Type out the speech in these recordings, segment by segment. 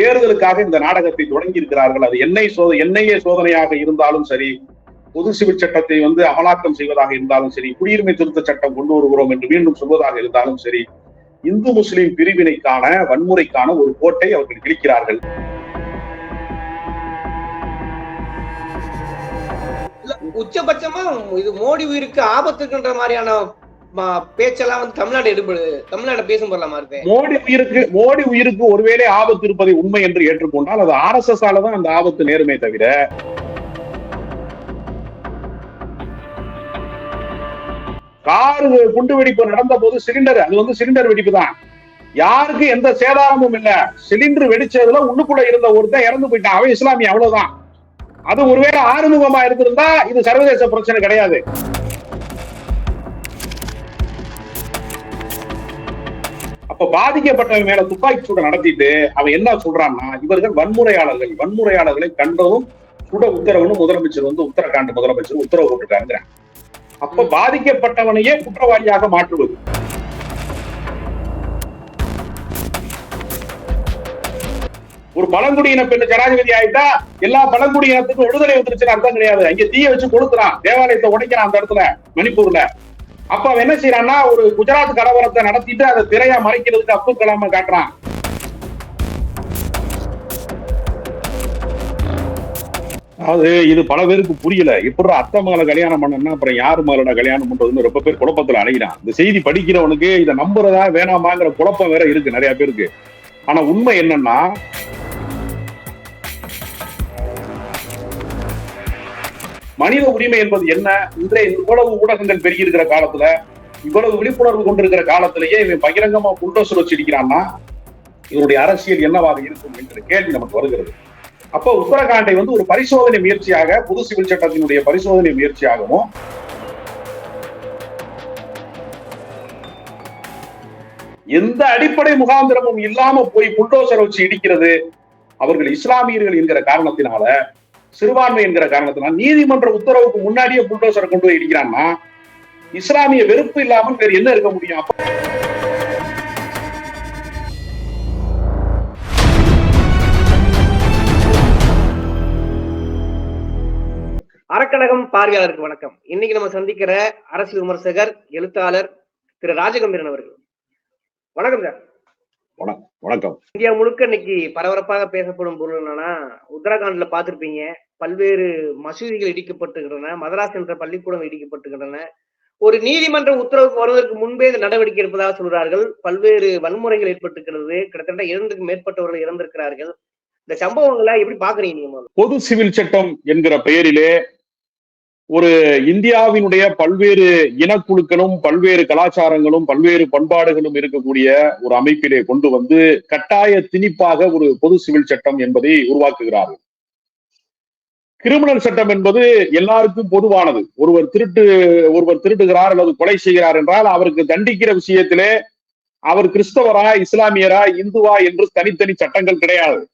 தேர்தலுக்காக இந்த நாடகத்தை தொடங்கி இருக்கிறார்கள் அது என்னை சோத எண்ணெயே சோதனையாக இருந்தாலும் சரி பொது சிவில் சட்டத்தை வந்து அமலாக்கம் செய்வதாக இருந்தாலும் சரி குடியுரிமை திருத்த சட்டம் கொண்டு வருகிறோம் என்று மீண்டும் சொல்வதாக இருந்தாலும் சரி இந்து முஸ்லிம் பிரிவினைக்கான வன்முறைக்கான ஒரு கோட்டை அவர்கள் கிழிக்கிறார்கள் உச்சபட்சமா இது மோடி உயிருக்கு ஆபத்துக்குன்ற மாதிரியான பேச்செல்லாம் வந்து தமிழ்நாடு எடுபடு தமிழ்நாடு பேசும் பொருளாமா இருக்கு மோடி உயிருக்கு மோடி உயிருக்கு ஒருவேளை ஆபத்து இருப்பதை உண்மை என்று ஏற்றுக்கொண்டால் அது ஆர் எஸ் எஸ் தான் அந்த ஆபத்து நேருமே தவிர. கார் குண்டு வெடிப்பு நடந்த போது சிலிண்டர் அது வந்து சிலிண்டர் வெடிப்பு தான். யாருக்கு எந்த சேதாரமும் இல்ல. சிலிண்டர் வெடிச்சதுல உள்ளுக்குள்ள இருந்த ஒருத்தன் இறந்து போயிட்டான். அவன் இஸ்லாமிய அவ்வளவுதான். அது ஒருவேளை ஆறுமுகமா இருந்திருந்தா இது சர்வதேச பிரச்சனை கிடையாது. அப்ப பாதிக்கப்பட்டவன் மேல துப்பாக்கி சூட நடத்திட்டு அவன் என்ன சொல்றான்னா இவர்கள் வன்முறையாளர்கள். வன்முறையாளர்களை கண்டதும் சுட உத்தரவுன்னு முதலமைச்சர் வந்து உத்தரகாண்ட் முதலமைச்சர் உத்தரவு போட்டிருக்காங்க அப்ப பாதிக்கப்பட்டவனையே குற்றவாளியாக மாற்றுவது. ஒரு பழங்குடியின பெண்ணு ஜனாதிபதி ஆயிட்டா எல்லா பழங்குடியினத்துக்கும் விடுதலை வந்துருச்சுன்னு அர்த்தம் கிடையாது. அங்க தீய வச்சு கொளுத்துறான். தேவாலயத்தை உடைக்கிறான் அந்த இடத்துல. மணிப்பூர்ல அப்ப அவன் என்ன செய்யறான்னா ஒரு குஜராத் கலவரத்தை நடத்திட்டு அதை திரையா மறைக்கிறதுக்கு அப்துல் கலாம காட்டுறான். அதாவது இது பல பேருக்கு புரியல. இப்படி அத்தை மகளை கல்யாணம் பண்ணனா அப்புறம் யாரு மகளோட கல்யாணம் பண்றதுன்னு ரொம்ப பேர் குழப்பத்துல அலைகிறான் இந்த செய்தி படிக்கிறவனுக்கு இதை நம்புறதா வேணாமாங்கிற குழப்பம் வேற இருக்கு நிறைய பேருக்கு. ஆனா உண்மை என்னன்னா மனித உரிமை என்பது என்ன? இன்றைய இவ்வளவு ஊடகங்கள் பெருகி இருக்கிற காலத்துல இவ்வளவு விழிப்புணர்வு கொண்டிருக்கிற காலத்திலேயே இவன் பகிரங்கமா புல்டோசர் வச்சிருக்கிறான்னா இவருடைய அரசியல் என்னவாக இருக்கும் என்ற கேள்வி நமக்கு வருகிறது. அப்போ உத்தரகாண்டை வந்து ஒரு பரிசோதனை முயற்சியாக புது சிவில் சட்டத்தினுடைய பரிசோதனை முயற்சியாகவும் எந்த அடிப்படை முகாந்திரமும் இல்லாம போய் புல்டோசர் வச்சு இடிக்கிறது அவர்கள் இஸ்லாமியர்கள் என்கிற காரணத்தினால சிறுபான்மை என்கிற காரணத்தினால் நீதிமன்ற உத்தரவுக்கு முன்னாடியே புல்டோசரை கொண்டு போய் இடிக்கிறான்னா இஸ்லாமிய வெறுப்பு இல்லாமல் வேறு என்ன இருக்க முடியும்? அப்ப அறக்கழகம் பார்வையாளருக்கு வணக்கம். இன்னைக்கு நம்ம சந்திக்கிற அரசியல் விமர்சகர் எழுத்தாளர் திரு ராஜகம்பீரன் அவர்கள். வணக்கம் சார். வணக்கம். இந்தியா முழுக்க இன்னைக்கு பரபரப்பாக பேசப்படும் பொருள் என்னன்னா உத்தரகாண்ட்ல பார்த்திருப்பீங்க. பல்வேறு மசூதிகள் இடிக்கப்பட்டுகின்றன. மதராஸ் என்ற பள்ளிக்கூடம் இடிக்கப்பட்டுகின்றன. ஒரு நீதிமன்ற உத்தரவுக்கு வருவதற்கு முன்பே இந்த நடவடிக்கை எடுப்பதாக சொல்கிறார்கள். பல்வேறு வன்முறைகள் ஏற்பட்டிருக்கிறது. கிட்டத்தட்ட இரண்டுக்கு மேற்பட்டவர்கள் இறந்திருக்கிறார்கள். இந்த சம்பவங்களை எப்படி பாக்குறீங்க நீங்க? பொது சிவில் சட்டம் என்கிற பெயரிலே ஒரு இந்தியாவினுடைய பல்வேறு இனக்குழுக்களும் பல்வேறு கலாச்சாரங்களும் பல்வேறு பண்பாடுகளும் இருக்கக்கூடிய ஒரு அமைப்பிலே கொண்டு வந்து கட்டாய திணிப்பாக ஒரு பொது சிவில் சட்டம் என்பதை உருவாக்குகிறார்கள். கிரிமினல் சட்டம் என்பது எல்லாருக்கும் பொதுவானது. ஒருவர் திருட்டு ஒருவர் திருட்டுகிறார் அல்லது கொலை செய்கிறார் என்றால் அவருக்கு தண்டிக்கிற விஷயத்திலே அவர் கிறிஸ்தவரா இஸ்லாமியரா இந்துவா என்று தனித்தனி சட்டங்கள் கிடையாது.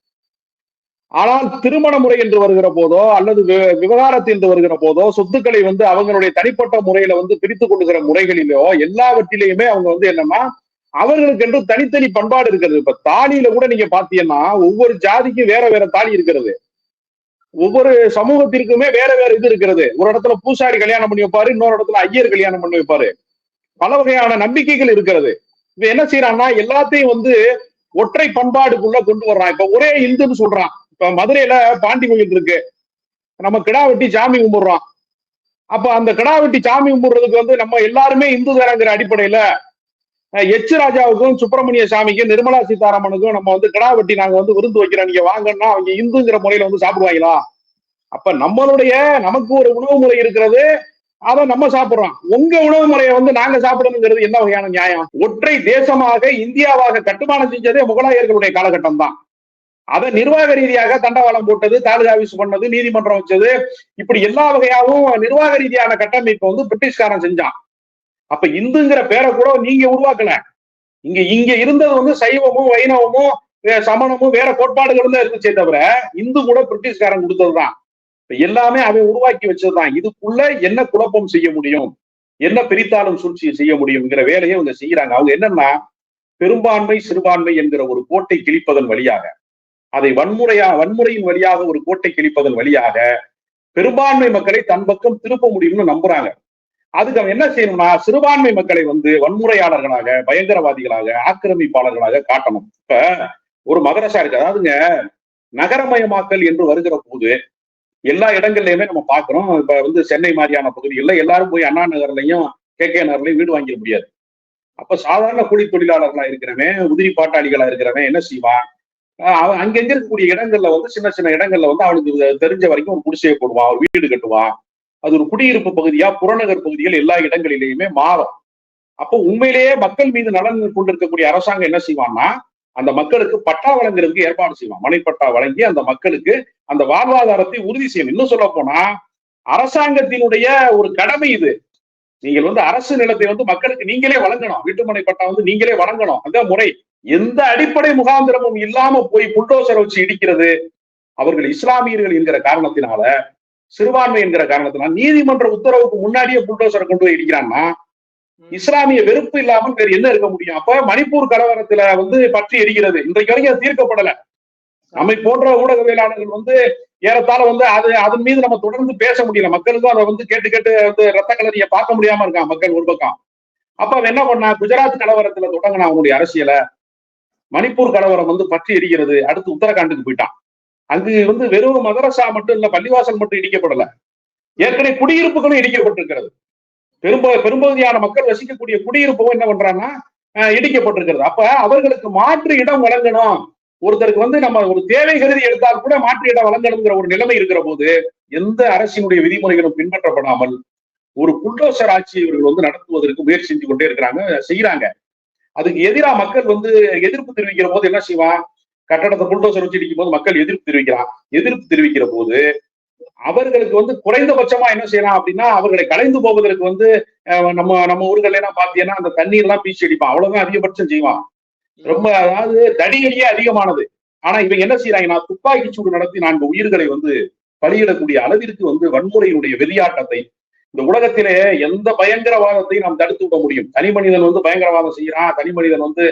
ஆனால் திருமண முறை என்று வருகிற போதோ அல்லது வி- விவகாரத்து என்று வருகிற போதோ சொத்துக்களை வந்து அவங்களுடைய தனிப்பட்ட முறையில வந்து பிரித்து கொள்ளுகிற முறைகளிலோ எல்லாவற்றிலையுமே அவங்க வந்து என்னன்னா அவர்களுக்கு என்று தனித்தனி பண்பாடு இருக்கிறது. இப்ப தாலியில கூட நீங்க பாத்தீங்கன்னா ஒவ்வொரு ஜாதிக்கும் வேற வேற தாலி இருக்கிறது. ஒவ்வொரு சமூகத்திற்குமே வேற வேற இது இருக்கிறது. ஒரு இடத்துல பூசாரி கல்யாணம் பண்ணி வைப்பாரு இன்னொரு இடத்துல ஐயர் கல்யாணம் பண்ணி வைப்பாரு. பல வகையான நம்பிக்கைகள் இருக்கிறது. இப்ப என்ன செய்யறான்னா எல்லாத்தையும் வந்து ஒற்றை பண்பாடுக்குள்ள கொண்டு வர்றான். இப்ப ஒரே இந்துன்னு சொல்றான். இப்ப மதுரையில பாண்டி கோயில் இருக்கு. நம்ம கிடா வெட்டி சாமி கும்பிடுறோம். அப்ப அந்த கிடா வெட்டி சாமி கும்பிடுறதுக்கு வந்து நம்ம எல்லாருமே இந்து தரங்கிற அடிப்படையில அஹ், எச் ராஜாவுக்கும் சுப்பிரமணிய சாமிக்கும் நிர்மலா சீதாராமனுக்கும் நம்ம வந்து கிடா வெட்டி நாங்க வந்து விருந்து வைக்கிறோம். நீங்க வாங்கன்னா அவங்க இந்துங்கிற முறையில வந்து சாப்பிடுவாங்களா? அப்ப நம்மளுடைய நமக்கு ஒரு உணவு முறை இருக்கிறது. அதை நம்ம சாப்பிடுறோம். உங்க உணவு முறையை வந்து நாங்க சாப்பிடணுங்கிறது என்ன வகையான நியாயம்? ஒற்றை தேசமாக இந்தியாவாக கட்டுமானம் செஞ்சதே முகலாயர்களுடைய காலகட்டம் தான். அதை நிர்வாக ரீதியாக தண்டவாளம் போட்டது தாலுகா ஆபீஸ் பண்ணது நீதிமன்றம் வச்சது. இப்படி எல்லா வகையாகவும் நிர்வாக ரீதியான கட்டமைப்பை வந்து பிரிட்டிஷ்காரன் செஞ்சான். அப்ப இந்துங்கிற பேரை கூட நீங்க உருவாக்கல. இங்க இங்க இருந்தது வந்து சைவமும் வைணவமும் வே- சமணமும் வேற கோட்பாடுகளும் தான் இருந்துச்சே தவிர இந்து கூட பிரிட்டிஷ்காரன் கொடுத்ததுதான். இப்ப எல்லாமே அவன் உருவாக்கி வச்சதுதான். இதுக்குள்ள என்ன குழப்பம் செய்ய முடியும்? என்ன பிரித்தாலும் சூழ்ச்சி செய்ய முடியும்ங்கிற வேலையை அவங்க செய்யறாங்க. அவங்க என்னன்னா பெரும்பான்மை சிறுபான்மை என்கிற ஒரு கோட்டை கிழிப்பதன் வழியாக. அதை வன்முறையா வன்முறையின் வழியாக ஒரு கோட்டை கிழிப்பதன் வழியாக பெரும்பான்மை மக்களை தன் பக்கம் திருப்ப முடியும்னு நம்புறாங்க. அதுக்கு அவன் என்ன செய்யணும்னா சிறுபான்மை மக்களை வந்து வன்முறையாளர்களாக பயங்கரவாதிகளாக ஆக்கிரமிப்பாளர்களாக காட்டணும். இப்ப ஒரு மதரசா இருக்கு. அதாவதுங்க நகரமயமாக்கல் என்று வருகிற போது எல்லா இடங்கள்லயுமே நம்ம பாக்குறோம் இப்ப வந்து சென்னை மாதிரியான பகுதிகள்ல எல்லாரும் போய் அண்ணா நகர்லயும் கே கே நகர்லையும் வீடு வாங்கிட முடியாது. அப்ப சாதாரண கூலி தொழிலாளர்களா இருக்கிறவன் உதிரி பாட்டாளிகளா இருக்கிறவன் என்ன செய்வான்? அங்கங்க இருக்கக்கூடிய இடங்கள்ல வந்து சின்ன சின்ன இடங்கள்ல வந்து அவனுக்கு தெரிஞ்ச வரைக்கும் ஒரு குடிசையை போடுவான் ஒரு வீடு கட்டுவான் அது ஒரு குடியிருப்பு பகுதியா புறநகர் பகுதிகள் எல்லா இடங்களிலேயுமே மாறும். அப்போ உண்மையிலேயே மக்கள் மீது நலன் கொண்டிருக்கக்கூடிய அரசாங்கம் என்ன செய்வான்னா அந்த மக்களுக்கு பட்டா வழங்குறதுக்கு ஏற்பாடு செய்வான். மனைப்பட்டா வழங்கி அந்த மக்களுக்கு அந்த வாழ்வாதாரத்தை உறுதி செய்யணும். இன்னும் சொல்ல போனா அரசாங்கத்தினுடைய ஒரு கடமை இது. நீங்கள் வந்து அரசு நிலத்தை வந்து மக்களுக்கு நீங்களே வழங்கணும். வீட்டுமனை பட்டா வந்து நீங்களே வழங்கணும். அந்த முறை எந்த அடிப்படை முகாந்திரமும் இல்லாம போய் புல்டோசர் வச்சு இடிக்கிறது அவர்கள் இஸ்லாமியர்கள் என்கிற காரணத்தினால சிறுபான்மை என்கிற காரணத்தினால நீதிமன்ற உத்தரவுக்கு முன்னாடியே புல்டோசரை கொண்டு போய் இடிக்கிறான்னா இஸ்லாமிய வெறுப்பு இல்லாமல் வேற என்ன இருக்க முடியும்? அப்ப மணிப்பூர் கலவரத்துல வந்து பற்றி எரிகிறது. இன்றைக்கு வரைக்கும் அது தீர்க்கப்படல. நம்மை போன்ற ஊடகவியலாளர்கள் வந்து ஏறத்தாழ வந்து அது அதன் மீது நம்ம தொடர்ந்து பேச முடியல. மக்களுக்கும் அதை வந்து கேட்டு கேட்டு வந்து ரத்த கலரியை பார்க்க முடியாம இருக்கான் மக்கள் ஒரு பக்கம். அப்ப அவன் என்ன பண்ணா குஜராத் கலவரத்துல தொடங்கின அவனுடைய அரசியலை. மணிப்பூர் கலவரம் வந்து பற்றி எரிகிறது. அடுத்து உத்தரகாண்டுக்கு போயிட்டான். அங்கு வந்து வெறும் மதரசா மட்டும் இல்ல பள்ளிவாசல் மட்டும் இடிக்கப்படல. ஏற்கனவே குடியிருப்புகளும் இடிக்கப்பட்டிருக்கிறது. பெரும்ப பெரும்பகுதியான மக்கள் வசிக்கக்கூடிய குடியிருப்பும் என்ன பண்றாங்கன்னா இடிக்கப்பட்டிருக்கிறது. அப்ப அவர்களுக்கு மாற்று இடம் வழங்கணும். ஒருத்தருக்கு வந்து நம்ம ஒரு தேவை கருதி எடுத்தால் கூட மாற்று இடம் வழங்கணுங்கிற ஒரு நிலைமை இருக்கிற போது எந்த அரசினுடைய விதிமுறைகளும் பின்பற்றப்படாமல் ஒரு புல்டோசர் ஆட்சி இவர்கள் வந்து நடத்துவதற்கு முயற்சி செஞ்சு கொண்டே இருக்கிறாங்க செய்யறாங்க அதுக்கு எதிரா மக்கள் வந்து எதிர்ப்பு தெரிவிக்கிற போது என்ன செய்வான் கட்டடத்தை புல்டோசர் வச்சு இடிக்கும் போது மக்கள் எதிர்ப்பு தெரிவிக்கிறான் எதிர்ப்பு தெரிவிக்கிற போது அவர்களுக்கு வந்து குறைந்தபட்சமா என்ன செய்யலாம் அப்படின்னா அவர்களை கலைந்து போவதற்கு வந்து நம்ம நம்ம ஊர்கள் எல்லாம் பாத்தீங்கன்னா அந்த தண்ணீர் எல்லாம் பீச்சு அடிப்பான் அவ்வளவுதான் அதிகபட்சம் செய்வான் ரொம்ப அதாவது தடியடியே அதிகமானது. ஆனா இவங்க என்ன செய்யறாங்கன்னா துப்பாக்கி சூடு நடத்தி நான்கு உயிர்களை வந்து பலியிடக்கூடிய அளவிற்கு வந்து வன்முறையினுடைய வெளியாட்டத்தை இந்த உலகத்திலே எந்த பயங்கரவாதத்தையும் நாம் தடுத்து விட முடியும். தனி மனிதன் வந்து பயங்கரவாதம் செய்யறான் தனி மனிதன் வந்து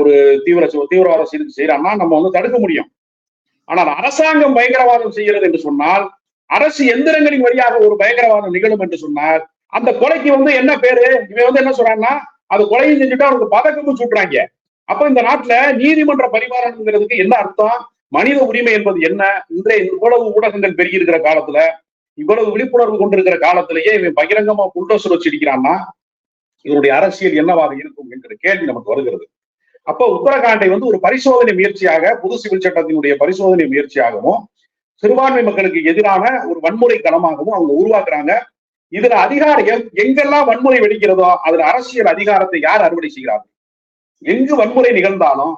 ஒரு தீவிர தீவிரவாத செய்யறான்னா நம்ம வந்து தடுக்க முடியும். ஆனால் அரசாங்கம் பயங்கரவாதம் செய்கிறது என்று சொன்னால் அரசு எந்திரங்களின் வழியாக ஒரு பயங்கரவாதம் நிகழும் என்று சொன்னால் அந்த கொலைக்கு வந்து என்ன பேரு? இவன் வந்து என்ன சொல்றான்னா அது கொலையும் செஞ்சுட்டு அவனுக்கு பதக்கமும் சுட்டுறாங்க. அப்ப இந்த நாட்டுல நீதிமன்ற பரிமாறணுங்கிறதுக்கு என்ன அர்த்தம்? மனித உரிமை என்பது என்ன? இன்றைய இவ்வளவு ஊடகங்கள் பெருகி இருக்கிற காலத்துல இவ்வளவு விழிப்புணர்வு கொண்டிருக்கிற காலத்திலேயே இவன் பகிரங்கமா புல்டோசர் வச்சிருக்கிறான்னா இவருடைய அரசியல் என்னவாக இருக்கும் என்கிற கேள்வி நமக்கு வருகிறது. அப்போ உத்தரகாண்டை வந்து ஒரு பரிசோதனை முயற்சியாக புது சிவில் சட்டத்தினுடைய பரிசோதனை முயற்சியாகவும் சிறுபான்மை மக்களுக்கு எதிரான ஒரு வன்முறை களமாகவும் அவங்க உருவாக்குறாங்க. இதுல அதிகாரம் எங்- எங்கெல்லாம் வன்முறை வெடிக்கிறதோ அதுல அரசியல் அதிகாரத்தை யார் அறுவடை செய்கிறார்கள்? எங்கு வன்முறை நிகழ்ந்தாலும்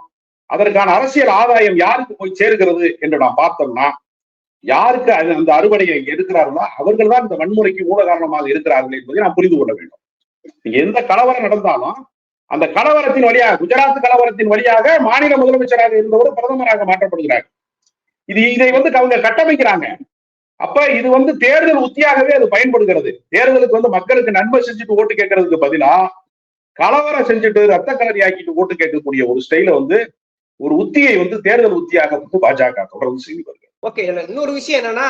அதற்கான அரசியல் ஆதாயம் யாருக்கு போய் சேர்கிறது என்று நாம் பார்த்தோம்னா யாருக்கு அது- அந்த அறுவடையை எடுக்கிறார்களோ அவர்கள் தான் இந்த வன்முறைக்கு மூல காரணமாக இருக்கிறார்கள் என்பதை நாம் புரிந்து கொள்ள வேண்டும். எந்த கலவரம் நடந்தாலும் அந்த கலவரத்தின் வழியாக குஜராத் கலவரத்தின் வழியாக மாநில முதலமைச்சராக இருந்தவர் பிரதமராக மாற்றப்படுகிறார். இது இதை வந்து அவங்க கட்டமைக்கிறாங்க. அப்ப இது வந்து தேர்தல் உத்தியாகவே அது பயன்படுகிறது. தேர்தலுக்கு வந்து மக்களுக்கு நன்மை செஞ்சுட்டு ஓட்டு கேட்கறதுக்கு பதிலா கலவரம் செஞ்சுட்டு ரத்த கலரி ஆக்கிட்டு ஓட்டு கேட்கக்கூடிய ஒரு ஸ்டைல வந்து ஒரு உத்தியை வந்து தேர்தல் உத்தியாக வந்து பாஜக தொடர்ந்து செய்து வருகிறது. ஓகே இதுல இன்னொரு விஷயம் என்னன்னா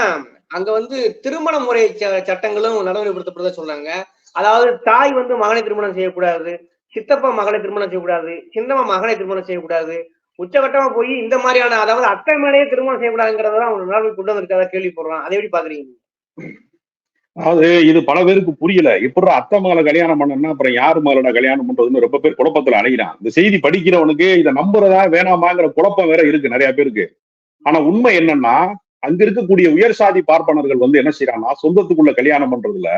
அங்க வந்து திருமண முறை ச- சட்டங்களும் நடைமுறைப்படுத்தப்படுறதா சொல்றாங்க. அதாவது தாய் வந்து மகனை திருமணம் செய்யக்கூடாது சித்தப்பா மகனை திருமணம் செய்யக்கூடாது சின்னம்மா மகனை திருமணம் செய்யக்கூடாது உச்சகட்டமா போய் இந்த மாதிரியான அதாவது அத்தை மேலேயே திருமணம் செய்யக்கூடாதுங்கிறதான் அவங்க நாள் கொண்டு வந்திருக்காத கேள்விப்படுறான். அதை எப்படி பாக்குறீங்க? அதாவது இது பல பேருக்கு புரியல. எப்படி அத்தை மகளை கல்யாணம் பண்ணனா அப்புறம் யாரு மகளோட கல்யாணம் பண்றதுன்னு ரொம்ப பேர் குழப்பத்துல அலைகிறான் இந்த செய்தி படிக்கிறவனுக்கு இதை நம்புறதா வேணாமாங்கிற குழப்பம் வேற இருக்கு நிறைய பேருக்கு. ஆனா உண்மை என்னன்னா அங்க இருக்கக்கூடிய உயர் சாதி பார்ப்பனர்கள் வந்து என்ன செய்யறாங்கன்னா சொந்தத்துக்குள்ள கல்யாணம் பண்றதுல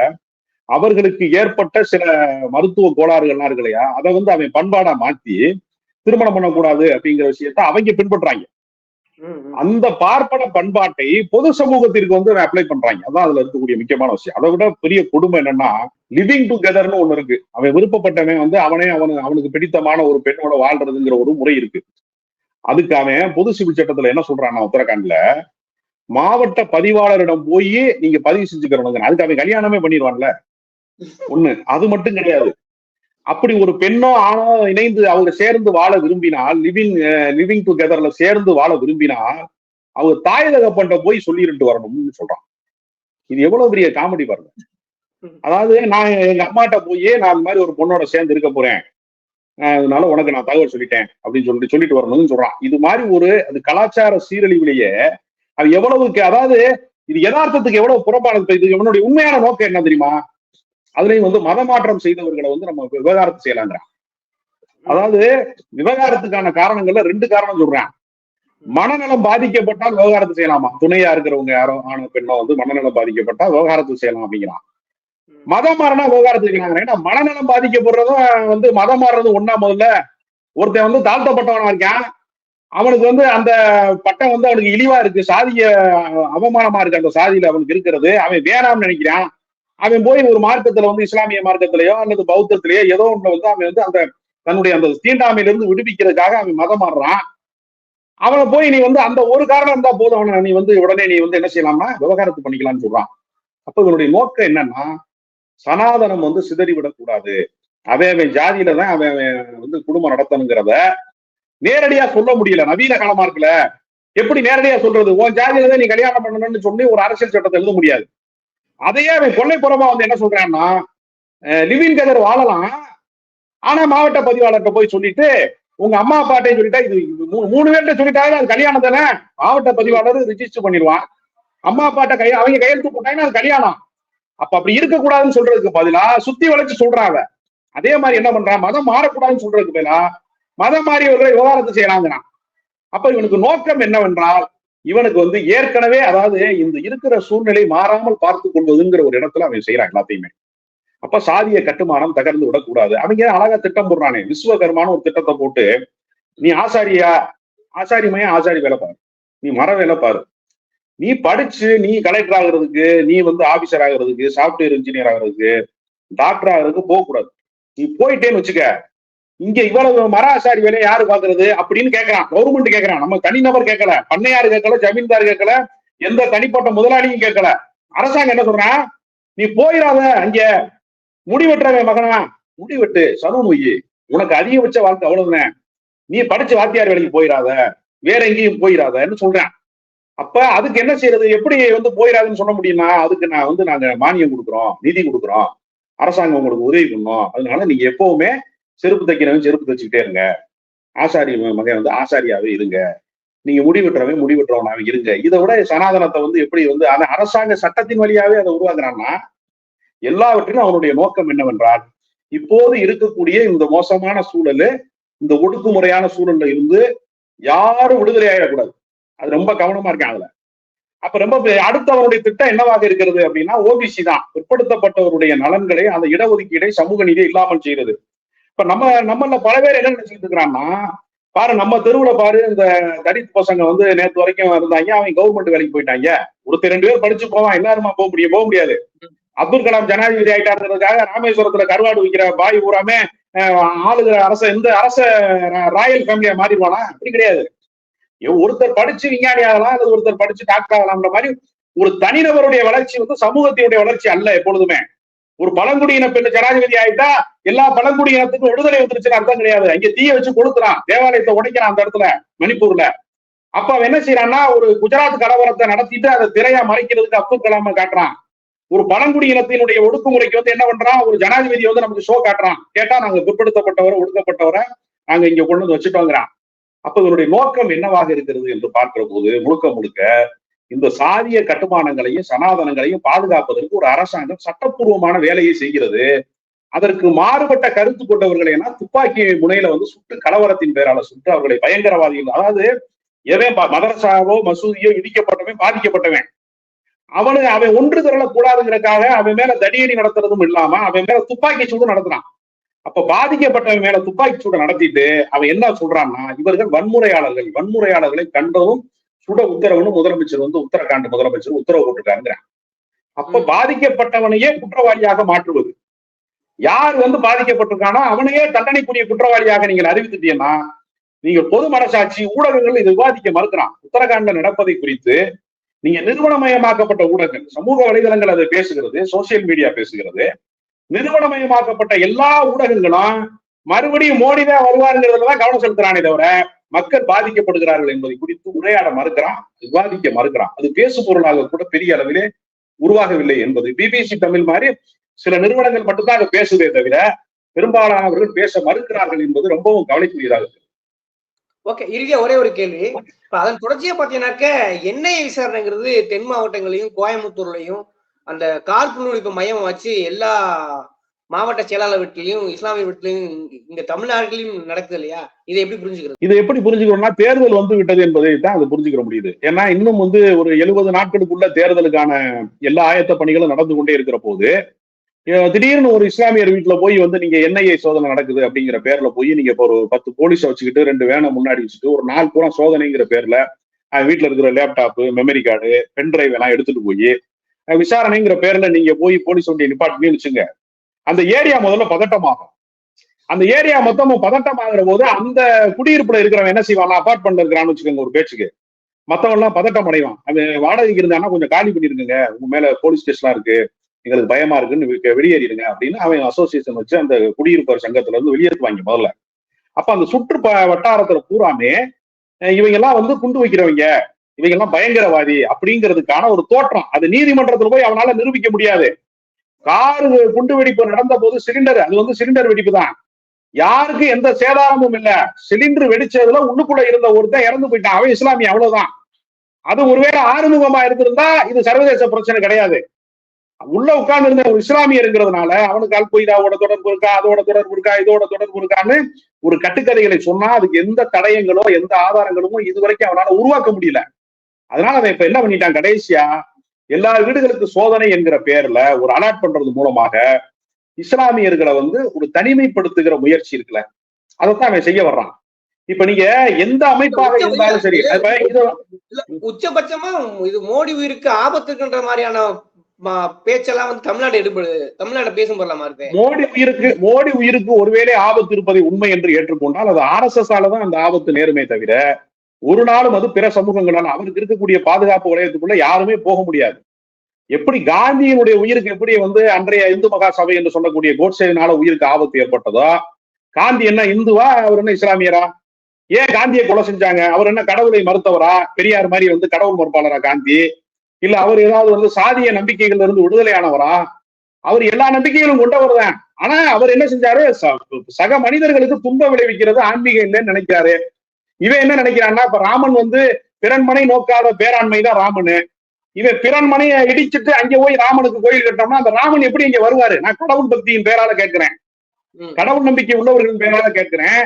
அவர்களுக்கு ஏற்பட்ட சில மருத்துவ கோளாறுகள்லாம் இருக்கு இல்லையா அதை வந்து அவன் பண்பாடா மாத்தி திருமணம் பண்ணக்கூடாது அப்படிங்கிற விஷயத்த அவங்க பின்பற்றாங்க. அந்த பார்ப்பன பண்பாட்டை பொது சமூகத்திற்கு வந்து அப்ளை பண்றாங்க. அதான் அதுல இருக்கக்கூடிய முக்கியமான விஷயம். அதை விட பெரிய கொடுமை என்னன்னா லிவிங் டுகெதர்னு ஒண்ணு இருக்கு. அவன் விருப்பப்பட்டவன் வந்து அவனே அவனு அவனுக்கு பிடித்தமான ஒரு பெண்ணோட வாழ்றதுங்கிற ஒரு முறை இருக்கு. அதுக்கு அவன் பொது சிவில் சட்டத்துல என்ன சொல்றான்னா உத்தரகாண்ட்ல மாவட்ட பதிவாளரிடம் போய் நீங்க பதிவு செஞ்சுக்கிறவங்க அதுக்கு அவன் கல்யாணமே பண்ணிடுவான்ல. ஒண்ணு. அது மட்டும் கிடையாது. அப்படி ஒரு பெண்ணோ ஆணோ இணைந்து அவங்க சேர்ந்து வாழ விரும்பினால் லிவிங் லிவிங் டுகெதர்ல சேர்ந்து வாழ விரும்பினால் அவங்க தாய் தகப்பன்ட்ட போய் சொல்லிட்டு வரணும்னு சொல்றான். இது எவ்வளவு பெரிய காமெடி பாருங்க. அதாவது நான் எங்க அம்மாட்ட போய் நான் இந்த மாதிரி ஒரு பொண்ணோட சேர்ந்து இருக்க போறேன். அதனால உனக்கு நான் தகவல் சொல்லிட்டேன் அப்படின்னு சொல்லிட்டு சொல்லிட்டு வரணும்னு சொல்றான். இது மாதிரி ஒரு அது கலாச்சார சீரழிவிலேயே அது எவ்வளவுக்கு அதாவது இது யதார்த்தத்துக்கு எவ்வளவு புறம்பானது இது இவனுடைய உண்மையான நோக்கம் என்ன தெரியுமா? அதுலயும் வந்து மதமாற்றம் செய்தவர்களை வந்து நம்ம விவகாரத்து செய்யலாங்கிறான். அதாவது விவகாரத்துக்கான காரணங்கள்ல ரெண்டு காரணம் சொல்றேன். மனநலம் பாதிக்கப்பட்டால் விவகாரத்து செய்யலாமா? துணையா இருக்கிறவங்க யாரோ ஆணோ பெண்ணோ வந்து மனநலம் பாதிக்கப்பட்டா விவகாரத்து செய்யலாம் அப்படிங்கிறான். மதம் மாறினா விவகாரத்து செய்யலாம் ஏன்னா மனநலம் பாதிக்கப்படுறதும் வந்து மதம் மாறுறது ஒன்னா முதல்ல. ஒருத்தன் வந்து தாழ்த்தப்பட்டவனா இருக்கான். அவனுக்கு வந்து அந்த பட்டம் வந்து அவனுக்கு இழிவா இருக்கு. சாதிய அவமானமா இருக்கு. அந்த சாதியில அவனுக்கு இருக்கிறது. அவன் வேணாம்னு நினைக்கிறான். அவன் போய் ஒரு மார்க்கத்துல வந்து இஸ்லாமிய மார்க்கத்திலேயோ அல்லது பௌத்தத்திலேயோ ஏதோ ஒண்ணு வந்து அவன் வந்து அந்த தன்னுடைய அந்த தீண்டாமையில இருந்து விடுவிக்கிறதுக்காக அவன் மதம் மாறுறான். அவனை போய் நீ வந்து அந்த ஒரு காரணம் இருந்தா போதும். அவனை நீ வந்து உடனே நீ வந்து என்ன செய்யலாம்னா விவகாரத்து பண்ணிக்கலாம்னு சொல்றான். அப்ப இவனுடைய நோக்கம் என்னன்னா சனாதனம் வந்து சிதறிவிடக் கூடாது அவன் அவன் ஜாதியில தான் அவன் அவன் வந்து குடும்பம் நடத்தணுங்கிறத நேரடியா சொல்ல முடியல. நவீன காலமா இருக்குல்ல. எப்படி நேரடியா சொல்றது? உன் ஜாதியில தான் நீ கல்யாணம் பண்ணணும்னு சொல்லி ஒரு அரசியல் சட்டத்தை எழுத முடியாது. அதையே அவன் கொள்ளைப்புறமா வந்து என்ன சொல்றான்னா லிவின் கதர் வாழலாம். ஆனா மாவட்ட பதிவாளர்கிட்ட போய் சொல்லிட்டு உங்க அம்மா அப்பாட்டையும் சொல்லிட்டா இது மூணு- மூணு பேர்கிட்ட சொல்லிட்டாங்க அது கல்யாணம் தானே? மாவட்ட பதிவாளர் ரிஜிஸ்டர் பண்ணிடுவான். அம்மா அப்பாட்ட கை அவங்க கையெழுத்து போட்டாங்கன்னா அது கல்யாணம். அப்ப அப்படி இருக்கக்கூடாதுன்னு சொல்றதுக்கு பதிலா சுத்தி வளைச்சு சொல்றாங்க. அதே மாதிரி என்ன பண்றான்? மதம் மாறக்கூடாதுன்னு சொல்றதுக்கு பதிலா மதம் மாறியவர்களை விவகாரத்தை செய்யலாங்கிறான். அப்ப இவனுக்கு நோக்கம் என்னவென்றால் இவனுக்கு வந்து ஏற்கனவே அதாவது இந்த இருக்கிற சூழ்நிலை மாறாமல் பார்த்து கொள்வதுங்கிற ஒரு இடத்துல அவன் செய்யறான் எல்லாத்தையுமே. அப்ப சாதிய கட்டுமானம் தகர்ந்து விடக்கூடாது. அவங்க அழகா திட்டம் போடுறானே? விஸ்வகர்மான ஒரு திட்டத்தை போட்டு நீ ஆசாரியா? ஆசாரி மையம் ஆசாரி வேலை பாரு. நீ மர வேலை பாரு. நீ படிச்சு நீ கலெக்டர் ஆகுறதுக்கு நீ வந்து ஆபீசர் ஆகுறதுக்கு சாஃப்ட்வேர் இன்ஜினியர் ஆகுறதுக்கு டாக்டர் ஆகுறதுக்கு போக கூடாது நீ போயிட்டேன்னு வச்சுக்க இங்க இவ்வளவு மராசாரி வேலையை யாரு பாக்குறது அப்படின்னு கேட்கறான் கவர்மெண்ட் கேட்கறான் நம்ம தனிநபர் கேட்கல பண்ணையார் கேட்கல ஜமீன்தார் கேட்கல எந்த தனிப்பட்ட முதலாளியும் கேட்கல. அரசாங்கம் என்ன சொல்றான் நீ போயிடாத அங்க முடிவெட்டுறவன் மகனா? முடிவெட்டு சனு நோய் உனக்கு அதிகபட்ச வாழ்க்கை அவ்வளவுதானே? நீ படிச்சு வாத்தியார் வேலைக்கு போயிடாத வேற எங்கேயும் போயிடாதன்னு சொல்றேன். அப்ப அதுக்கு என்ன செய்யறது? எப்படி வந்து போயிடாதுன்னு சொல்ல முடியுமா? அதுக்கு நான் வந்து நாங்க மானியம் கொடுக்குறோம் நிதி கொடுக்குறோம் அரசாங்கம் உங்களுக்கு உதவி பண்ணும். அதனால நீங்க எப்பவுமே செருப்பு தைக்கிறவன் செருப்பு தைச்சுக்கிட்டே இருங்க. ஆசாரி மகன் வந்து ஆசாரியாவே இருங்க. நீங்க முடிவெட்டுறவன் முடிவெட்டுறவனாவே இருங்க. இதை விட சனாதனத்தை வந்து எப்படி வந்து அந்த அரசாங்க சட்டத்தின் வழியாவே அதை உருவாக்குறான்னா எல்லாவற்றிலும் அவனுடைய நோக்கம் என்னவென்றால் இப்போது இருக்கக்கூடிய இந்த மோசமான சூழலு இந்த ஒடுக்குமுறையான சூழல்ல இருந்து யாரும் விடுதலை ஆயிடக்கூடாது. அது ரொம்ப கவனமா இருக்காங்க அதுல. அப்ப ரொம்ப அடுத்தவருடைய திட்டம் என்னவாக இருக்கிறது அப்படின்னா ஓபிசி தான். பிற்படுத்தப்பட்டவருடைய நலன்களை அந்த இடஒதுக்கீடை சமூக நீதியை இல்லாமல் செய்யறது இப்ப நம்ம நம்மள பல பேர் என்ன நினைச்சிட்டு இருக்கிறான்னா பாரு நம்ம தெருவுல பாரு இந்த தலித் பசங்க வந்து நேற்று வரைக்கும் இருந்தாங்க அவங்க கவர்மெண்ட் வேலைக்கு போயிட்டாங்க. ஒருத்தர் ரெண்டு பேர் படிச்சு போவான் எல்லாருமா போக முடியும் போக முடியாது. அப்துல் கலாம் ஜனாதிபதி ஆயிட்டாருங்கிறதுக்காக ராமேஸ்வரத்துல கருவாடு விற்கிற பாய் பூராமே ஆளுகிற அரச இந்த அரச ராயல் ஃபேமிலியா மாறிடுவானா? அப்படி கிடையாது. ஒருத்தர் படிச்சு விஞ்ஞானி ஆகலாம் அல்லது ஒருத்தர் படிச்சு டாக்டர் ஆகலாம்ன்ற மாதிரி ஒரு தனிநபருடைய வளர்ச்சி வந்து சமூகத்தினுடைய வளர்ச்சி அல்ல எப்பொழுதுமே. ஒரு பழங்குடியின பெண்ணு ஜனாதிபதி ஆயிட்டா எல்லா பழங்குடியினத்துக்கும் விடுதலை வந்துருச்சுன்னு அர்த்தம் கிடையாது. அங்க தீய வச்சு கொளுத்துறான் தேவாலயத்தை உடைக்கிறான் அந்த இடத்துல மணிப்பூர்ல. அப்ப அவன் என்ன செய்யறான்னா ஒரு குஜராத் கலவரத்தை நடத்திட்டு அதை திரையா மறைக்கிறதுக்கு அப்துல் கலாம காட்டுறான். ஒரு பழங்குடியினத்தினுடைய ஒடுக்குமுறைக்கு வந்து என்ன பண்றான் ஒரு ஜனாதிபதி வந்து நமக்கு ஷோ காட்டுறான். கேட்டா நாங்க பிற்படுத்தப்பட்டவரை ஒடுக்கப்பட்டவரை நாங்க இங்க கொண்டு வந்து வச்சுட்டோங்கிறான். அப்ப இதனுடைய நோக்கம் என்னவாக இருக்கிறது என்று பார்க்கிற போது முழுக்க முழுக்க இந்த சாதிய கட்டுமானங்களையும் சனாதனங்களையும் பாதுகாப்பதற்கு ஒரு அரசாங்கம் சட்டப்பூர்வமான வேலையை செய்கிறது. அதற்கு மாறுபட்ட கருத்து கொண்டவர்களை துப்பாக்கி முனையில வந்து சுட்டு கலவரத்தின் பெயரால சுட்டு அவர்களை பயங்கரவாதிகள் அதாவது எவன் மதரசாவோ மசூதியோ இடிக்கப்பட்டவன் பாதிக்கப்பட்டவன். அவனு அவன் ஒன்று திரளக்கூடாதுங்கிறதுக்காக அவன் மேல தடியடி நடத்துறதும் இல்லாம அவன் மேல துப்பாக்கி சூடு நடத்துறான். அப்ப பாதிக்கப்பட்டவன் மேல துப்பாக்கி சூடு நடத்திட்டு அவன் என்ன சொல்றான்னா இவர்கள் வன்முறையாளர்கள். வன்முறையாளர்களை கண்டதும் சுட உத்தரவுன்னு முதலமைச்சர் வந்து உத்தரகாண்ட் முதலமைச்சர் உத்தரவு போட்டிருக்காருங்கிறான் அப்ப. பாதிக்கப்பட்டவனையே குற்றவாளியாக மாற்றுவது. யார் வந்து பாதிக்கப்பட்டிருக்கானோ அவனையே தண்டனைக்குரிய குற்றவாளியாக நீங்கள் அறிவித்துட்டீங்கன்னா நீங்க பொது மனசாட்சி ஊடகங்கள் இது விவாதிக்க மறுக்கிறான். உத்தரகாண்ட்ல நடப்பதை குறித்து நீங்க நிறுவனமயமாக்கப்பட்ட ஊடகங்கள் சமூக வலைதளங்கள் அதை பேசுகிறது சோசியல் மீடியா பேசுகிறது. நிறுவனமயமாக்கப்பட்ட எல்லா ஊடகங்களும் மறுபடியும் மோடி தான் வருவாருங்கிறதுலதான் கவனம் செலுத்துறானே தவிர மக்கள் பாதிக்கப்படுகிறார்கள் என்பதை குறித்து உரையாட மறுக்கிறான் விவாதிக்க மறுக்கிறான். அது பேசு பொருளாக கூட பெரிய அளவிலே உருவாகவில்லை என்பது. பிபிசி தமிழ் மாதிரி சில நிறுவனங்கள் மட்டும்தான் அங்க பேசுதே தவிர பெரும்பாலானவர்கள் பேச மறுக்கிறார்கள் என்பது ரொம்பவும் கவலைக்குரியதாக இருக்கு. ஓகே இறுதியா ஒரே ஒரு கேள்வி. இப்ப அதன் தொடர்ச்சியா பாத்தீங்கன்னாக்க எண்ணெய் விசாரணைங்கிறது தென் மாவட்டங்களையும் கோயம்புத்தூர்லயும் அந்த காழ்ப்புணர்வு மையம் வச்சு எல்லா மாவட்ட செயலாளர் வீட்டிலையும் இஸ்லாமிய வீட்டிலையும் இங்க தமிழ்நாட்டிலையும் நடக்குது இல்லையா? இதை எப்படி புரிஞ்சுக்கிறது? இதை எப்படி புரிஞ்சுக்கிறோம்னா தேர்தல் வந்து விட்டது என்பதை தான் அது புரிஞ்சுக்கிற முடியுது. ஏன்னா இன்னும் வந்து ஒரு எழுபது நாட்களுக்குள்ள தேர்தலுக்கான எல்லா ஆயத்த பணிகளும் நடந்து கொண்டே இருக்கிற போது திடீர்னு ஒரு இஸ்லாமியர் வீட்டுல போய் வந்து நீங்க என்ஐஏ சோதனை நடக்குது அப்படிங்கிற பேர்ல போய் நீங்க இப்போ ஒரு பத்து போலீஸை வச்சுக்கிட்டு ரெண்டு வேனை முன்னாடி வச்சுட்டு ஒரு நாள் பூரா சோதனைங்கிற பேர்ல வீட்டுல இருக்கிற laptop memory card pen drive எல்லாம் எடுத்துட்டு போய் விசாரணைங்கிற பேர்ல நீங்க போய் போலீஸ் வண்டியை நிப்பாட்டினு வச்சுங்க அந்த ஏரியா முதல்ல பதட்டமாகும். அந்த ஏரியா மொத்தமும் பதட்டமாகிற போது அந்த குடியிருப்புல இருக்கிறவன் என்ன செய்வான்? அபார்ட்மெண்ட்ல இருக்கிறான்னு வச்சுக்கோங்க ஒரு பேச்சுக்கு. மத்தவன் எல்லாம் பதட்டம் அடைவான் அவன் வாடகைக்கு இருந்தானா கொஞ்சம் காலி பண்ணிருக்குங்க. உங்க மேல போலீஸ் ஸ்டேஷனா இருக்கு. எங்களுக்கு பயமா இருக்குன்னு வெ- வெளியேறிடுங்க அப்படின்னு அவன் அசோசியேஷன் வச்சு அந்த குடியிருப்பர் சங்கத்துல இருந்து வெளியேற்றுவாங்க முதல்ல. அப்ப அந்த சுற்று வட்டாரத்துல பூராமே இவங்க எல்லாம் வந்து குண்டு வைக்கிறவங்க. இவங்க எல்லாம் பயங்கரவாதி அப்படிங்கிறதுக்கான ஒரு தோற்றம். அது நீதிமன்றத்துல போய் அவனால நிரூபிக்க முடியாது. காரு குண்டு வெடிப்பு நடந்த போது சிலிண்டர் அது வந்து சிலிண்டர் வெடிப்பு தான். யாருக்கு எந்த சேதாரமும் இல்ல. சிலிண்டர் வெடிச்சதுல உள்ளுக்குள்ள இருந்த ஒருத்தன் இறந்து போயிட்டான். அவன் இஸ்லாமிய அவ்வளவுதான். அது ஒருவேளை ஆறுமுகமா இருந்திருந்தா இது சர்வதேச பிரச்சனை கிடையாது. உள்ள உட்கார்ந்து இருந்த ஒரு இஸ்லாமியருங்கிறதுனால அவனுக்கு அல்கொய்தாவோட தொடர்பு இருக்கா அதோட தொடர்பு இருக்கா இதோட தொடர்பு இருக்கான்னு ஒரு கட்டுக்கதைகளை சொன்னா அதுக்கு எந்த தடயங்களோ எந்த ஆதாரங்களுமோ இதுவரைக்கும் அவனால உருவாக்க முடியல. அதனால அவன் இப்ப என்ன பண்ணிட்டான்? கடைசியா எல்லா வீடுகளுக்கு சோதனை என்கிற பேர்ல ஒரு அலாட் பண்றது மூலமாக இஸ்லாமியர்களை வந்து ஒரு தனிமைப்படுத்துகிற முயற்சி இருக்குல்ல அதைத்தான் அவன் செய்ய வர்றான். இப்ப நீங்க எந்த அமைப்பாக இருந்தாலும் சரி உச்சபட்சமா இது மோடி உயிருக்கு ஆபத்துக்குன்ற மாதிரியான பேச்செல்லாம் வந்து தமிழ்நாடு எடுபடுது தமிழ்நாடு பேசும் பொருளாமா இருக்கு மோடி உயிருக்கு மோடி உயிருக்கு ஒருவேளை ஆபத்து இருப்பதை உண்மை என்று ஏற்றுக்கொண்டால் அது ஆர்எஸ்எஸ் தான் அந்த ஆபத்து நேருமே தவிர ஒரு நாளும் அது பிற சமூகங்களான அவருக்கு இருக்கக்கூடிய பாதுகாப்பு வளையத்துக்குள்ள யாருமே போக முடியாது. எப்படி காந்தியினுடைய உயிருக்கு எப்படி வந்து அன்றைய இந்து மகா சபை என்று சொல்லக்கூடிய கோட்சேவினால உயிருக்கு ஆபத்து ஏற்பட்டதோ காந்தி என்ன இந்துவா அவர் என்ன இஸ்லாமியரா? ஏன் காந்தியை கொலை செஞ்சாங்க? அவர் என்ன கடவுளை மறுத்தவரா? பெரியார் மாதிரி வந்து கடவுள் மறுப்பாளரா காந்தி? இல்ல அவர் ஏதாவது வந்து சாதிய நம்பிக்கைகள்ல இருந்து விடுதலையானவரா? அவர் எல்லா நம்பிக்கைகளும் கொண்டவர் தான் ஆனா அவர் என்ன செஞ்சாரு? ச- சக மனிதர்களுக்கு துன்ப விளைவிக்கிறது ஆன்மீகம் இல்லைன்னு நினைக்கிறாரு. இவன் என்ன நினைக்கிறான்னா இப்ப ராமன் வந்து பிறன்மனை நோக்காத பேராண்மை தான் ராமனு. இவன் பிறன்மனையை இடிச்சிட்டு அங்க போய் ராமனுக்கு கோயில் கட்டோம்னா அந்த ராமன் எப்படி இங்க வருவாரு? நான் கடவுள் பக்தியின் பேரால கேட்கிறேன். கடவுள் நம்பிக்கை உள்ளவர்களின் பேரால கேட்கிறேன்.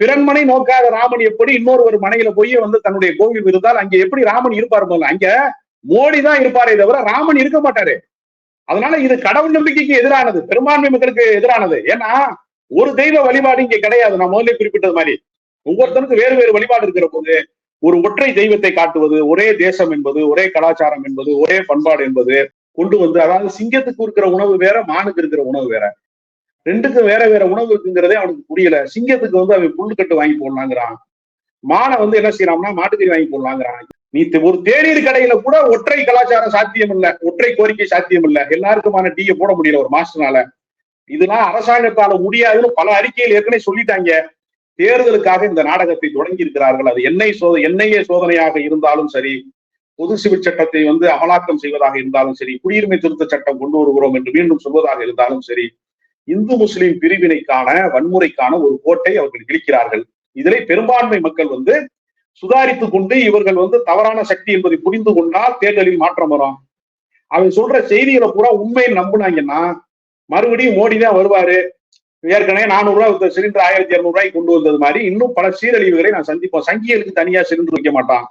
பிறன்மனை நோக்காத ராமன் எப்படி இன்னொரு ஒரு மனையில போய் வந்து தன்னுடைய கோவில் இருந்தால் அங்க எப்படி ராமன் இருப்பார் போல அங்க மோடி தான் இருப்பாரே தவிர ராமன் இருக்க மாட்டாரு. அதனால இது கடவுள் நம்பிக்கைக்கு எதிரானது பெரும்பான்மை மக்களுக்கு எதிரானது. ஏன்னா ஒரு தெய்வ வழிபாடு இங்க கிடையாது. நான் முதல்ல குறிப்பிட்டது மாதிரி. ஒவ்வொருத்தனுக்கு வேறு வேறு வழிபாடு இருக்கிற போது ஒரு ஒற்றை தெய்வத்தை காட்டுவது ஒரே தேசம் என்பது ஒரே கலாச்சாரம் என்பது ஒரே பண்பாடு என்பது கொண்டு வந்து அதாவது சிங்கத்துக்கு இருக்கிற உணவு வேற மானுக்கு இருக்கிற உணவு வேற. ரெண்டுக்கும் வேற வேற உணவு இருக்குங்கிறதே அவனுக்கு புரியல. சிங்கத்துக்கு வந்து அவன் புல்லுக்கட்டு வாங்கி போடலாங்கிறான். மானை வந்து என்ன செய்யறான்னா மாட்டுக்கறி வாங்கி போடலாங்கிறான். நீ ஒரு தேநீர் கடையில கூட ஒற்றை கலாச்சாரம் சாத்தியம் இல்ல ஒற்றை கோரிக்கை சாத்தியம் இல்ல. எல்லாருக்குமான டீயை போட முடியல ஒரு மாசத்தினால. இதெல்லாம் அரசாங்கத்தால முடியாதுன்னு பல அறிக்கையில் ஏற்கனவே சொல்லிட்டாங்க. தேர்தலுக்காக இந்த நாடகத்தை தொடங்கி இருக்கிறார்கள் அது எண்ணெய் சோத எண்ணெயே சோதனையாக இருந்தாலும் சரி பொது சிவில் சட்டத்தை வந்து அமலாக்கம் செய்வதாக இருந்தாலும் சரி குடியுரிமை திருத்த சட்டம் கொண்டு வருகிறோம் என்று மீண்டும் சொல்வதாக இருந்தாலும் சரி இந்து முஸ்லிம் பிரிவினைக்கான வன்முறைக்கான ஒரு கோட்டை அவர்கள் இழிக்கிறார்கள். இதிலே பெரும்பான்மை மக்கள் வந்து சுதாரித்துக் கொண்டு இவர்கள் வந்து தவறான சக்தி என்பதை புரிந்து கொண்டால் தேர்தலில் மாற்றம் வரும். அவன் சொல்ற செய்திகளை பூரா உண்மையை நம்பினாங்கன்னா மறுபடியும் மோடி தான் வருவாரு. ஏற்கனவே நானூறு ரூபாய் சிலிண்டர் ஆயிரத்தி இரநூறுவாய்க்கு ரூபாய்க்கு கொண்டு வந்தது மாதிரி இன்னும் பல சீரழிவுகளை நான் சந்திப்போம். சங்கிகளுக்கு தனியா சிலிண்டர் வைக்க மாட்டான்.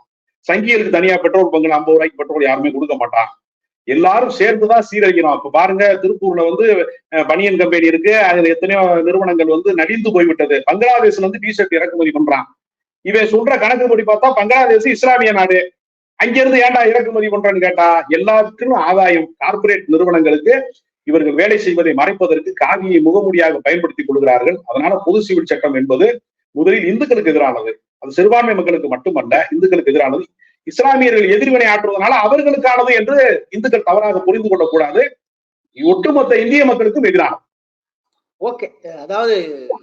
சங்கிகளுக்கு தனியா பெட்ரோல் பங்கு ஐம்பது ரூபாய்க்கு பெட்ரோல் யாருமே கொடுக்க மாட்டான். எல்லாரும் சேர்ந்துதான் சீரழிக்கிறோம் இப்ப பாருங்க திருப்பூர்ல வந்து பனியன் கம்பெனி இருக்கு. அதுல எத்தனையோ நிறுவனங்கள் வந்து நலிந்து போய்விட்டது. பங்களாதேஷ்ல இருந்து டிஷர்ட் இறக்குமதி பண்றான். இவன் சொல்ற கணக்கு படி பார்த்தா பங்களாதேஷ் இஸ்லாமிய நாடு. அங்க இருந்து ஏன்டா இறக்குமதி பண்றேன்னு கேட்டா எல்லாத்துக்கும் ஆதாயம் கார்பரேட் நிறுவனங்களுக்கு இவர்கள் வேலை செய்வதை மறைப்பதற்கு காவியை முகமூடியாக பயன்படுத்திக் கொள்கிறார்கள். அதனால பொது சிவில் சட்டம் என்பது முதலில் இந்துக்களுக்கு எதிரானது. அது சிறுபான்மை மக்களுக்கு மட்டுமல்ல இந்துக்களுக்கு எதிரானது. இஸ்லாமியர்கள் எதிர்வினை ஆற்றுவதனால அவர்களுக்கானது என்று இந்துக்கள் தவறாக புரிந்து கொள்ளக்கூடாது. ஒட்டுமொத்த இந்திய மக்களுக்கும் எதிரானது. ஓகே. அதாவது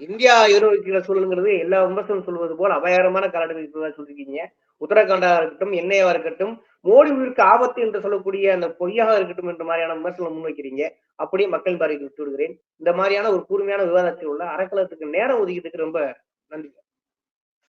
இந்தியா எதிர்நோக்கிற சூழலுங்கிறது எல்லா விமர்சனம் சொல்வது போல் அபாயகரமான காலகட்டத்தில் சொல்லிருக்கீங்க உத்தரகாண்டா இருக்கட்டும் எண்ணெயா இருக்கட்டும் மோடி உயிருக்கு ஆபத்து என்று சொல்லக்கூடிய அந்த பொய்யாக இருக்கட்டும் என்ற மாதிரியான விமர்சனம் முன்வைக்கிறீங்க அப்படியே மக்கள் பார்வைக்கு விட்டு விடுகிறேன். இந்த மாதிரியான ஒரு கூர்மையான விவாதத்தில் உள்ள அறக்கலத்துக்கு நேரம் ஒதுக்கியதுக்கு ரொம்ப நன்றி.